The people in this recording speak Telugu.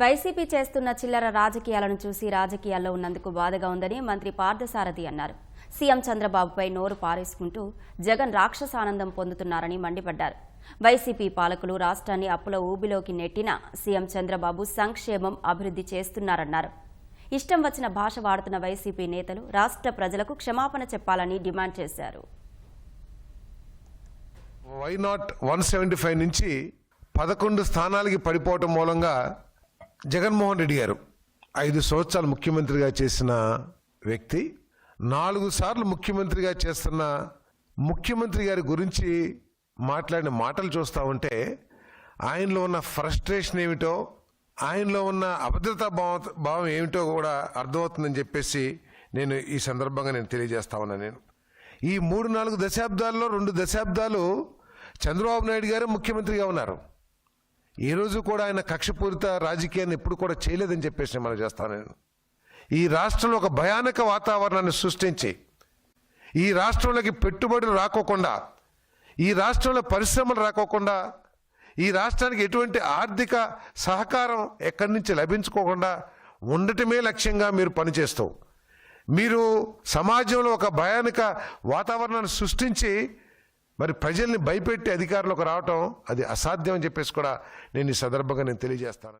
వైసీపీ చేస్తున్న చిల్లర రాజకీయాలను చూసి రాజకీయాల్లో ఉన్నందుకు బాధగా ఉందని మంత్రి పార్థసారథి అన్నారు. సీఎం చంద్రబాబుపై నోరు పారేసుకుంటూ జగన్ రాక్షసానందం పొందుతున్నారని మండిపడ్డారు. వైసీపీ పాలకులు రాష్ట్రాన్ని అప్పుల ఊబిలోకి నెట్టిన సీఎం చంద్రబాబు సంక్షేమం అభివృద్ధి చేస్తున్నారన్నారు. ఇష్టం వచ్చిన భాష వాడుతున్న వైసీపీ నేతలు రాష్ట్ర ప్రజలకు క్షమాపణ చెప్పాలని డిమాండ్ చేశారు. Why not one seventy five నుంచి పదకొండు స్థానాలకి పడిపోవటం మూలంగా జగన్మోహన్ రెడ్డి గారు ఐదు సంవత్సరాలు ముఖ్యమంత్రిగా చేసిన వ్యక్తి నాలుగు సార్లు ముఖ్యమంత్రిగా చేస్తున్న ముఖ్యమంత్రి గారి గురించి మాట్లాడిన మాటలు చూస్తూ ఉంటే ఆయనలో ఉన్న ఫ్రస్ట్రేషన్ ఏమిటో ఆయనలో ఉన్న అభద్రతా భావ భావం ఏమిటో కూడా అర్థమవుతుందని చెప్పేసి నేను ఈ సందర్భంగా నేను తెలియజేస్తా ఉన్నా నేను. ఈ మూడు నాలుగు దశాబ్దాల్లో రెండు దశాబ్దాలు చంద్రబాబు నాయుడు గారు ముఖ్యమంత్రిగా ఉన్నారు. ఈ రోజు కూడా ఆయన కక్షపూరిత రాజకీయాన్ని ఎప్పుడు కూడా చేయలేదని చెప్పేసి మనం చేస్తాను నేను. ఈ రాష్ట్రంలో ఒక భయానక వాతావరణాన్ని సృష్టించి ఈ రాష్ట్రంలోకి పెట్టుబడులు రాకోకుండా ఈ రాష్ట్రంలో పరిశ్రమలు రాకోకుండా ఈ రాష్ట్రానికి ఎటువంటి ఆర్థిక సహకారం ఎక్కడి నుంచి లభించుకోకుండా ఉండటమే లక్ష్యంగా మీరు పనిచేస్తావు మీరు సమాజంలో ఒక భయానక వాతావరణాన్ని సృష్టించి మరి ప్రజల్ని భయపెట్టి అధికారంలోకి రావటం అది అసాధ్యం అని చెప్పేసి కూడా నేను ఈ సందర్భంగా నేను తెలియజేస్తాను.